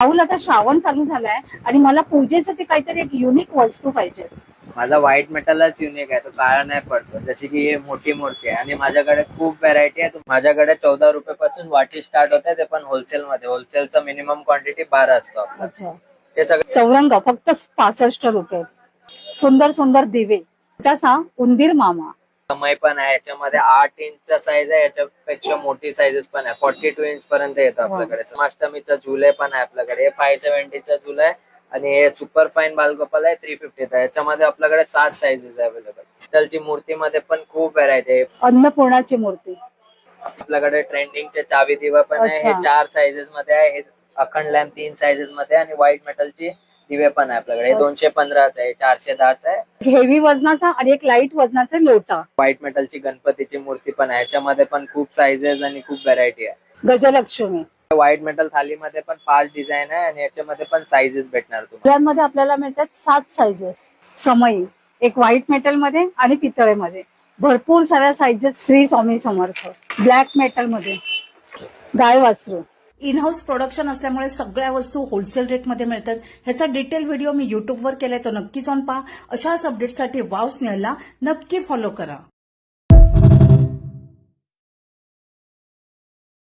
राहुल आता श्रावण चालू झालाय आणि मला पूजेसाठी काहीतरी एक युनिक वस्तू पाहिजे. माझा व्हाईट मेटलच युनिक आहे तो काळा नाही पडतो. जशी की ही मोठी मूर्ती आहे आणि माझ्याकडे खूप व्हरायटी आहे. माझ्याकडे चौदा रुपये पासून वाटी स्टार्ट होते ते पण होलसेल मध्ये. होलसेलचा मिनिमम क्वांटिटी बारा असतो आपला. अच्छा. ते सगळं चौरंग फक्त पासष्ट रुपये. सुंदर सुंदर दिवे. छोटासा उंदीर मामा. समय पण आहे याच्यामध्ये आठ इंचचा साईज आहे याच्यापेक्षा मोठी साईजेस पण आहे. फॉर्टी टू इंच पर्यंत येतं आपल्याकडे. समाष्टमीचा झुले पण आहे आपल्याकडे. हे फाय सेव्हन्टीचा झुला आहे आणि हे सुपर फाईन बालगोपाल आहे थ्री फिफ्टीचा याच्यामध्ये आपल्याकडे सात साईजेस अवेलेबल पितलची मूर्तीमध्ये पण खूप व्हरायटी आहे. अन्नपूर्णाची मूर्ती. आपल्याकडे ट्रेंडिंगचे चावी दिवा पण आहे. हे. चार साईजेस मध्ये आहे. हे अखंड लॅम्प तीन साईजेस मध्ये आणि व्हाईट मेटलची दिवे पण आहे आपल्याकडे. दोनशे पंधराच आहे चारशे दहाच आहे. हेवी वजनाचा आणि एक लाइट वजनाचा लोटा. व्हाईट मेटलची गणपतीची मूर्ती पण आहे. याच्यामध्ये पण खूप साईजेस आणि खूप व्हरायटी आहे. गजलक्ष्मी. व्हाईट मेटल थालीमध्ये पण पाच डिझाईन आहे आणि याच्यामध्ये पण साईजेस भेटणार तुम्हाला. यामध्ये आपल्याला मिळतात सात साईजेस समई एक व्हाईट मेटलमध्ये आणि पितळेमध्ये. भरपूर साऱ्या साईजेस श्री स्वामी समर्थ. ब्लॅक मेटलमध्ये. गाय वासरू इन हाऊस प्रोडक्शन असल्यामुळे सगळ्या वस्तू होलसेल रेटमध्ये मिळतात. ह्याचा डिटेल व्हिडिओ मी युट्यूबवर केलाय तो नक्कीच जाऊन पहा. अशाच अपडेटसाठी वाव स्नेहला नक्की फॉलो करा.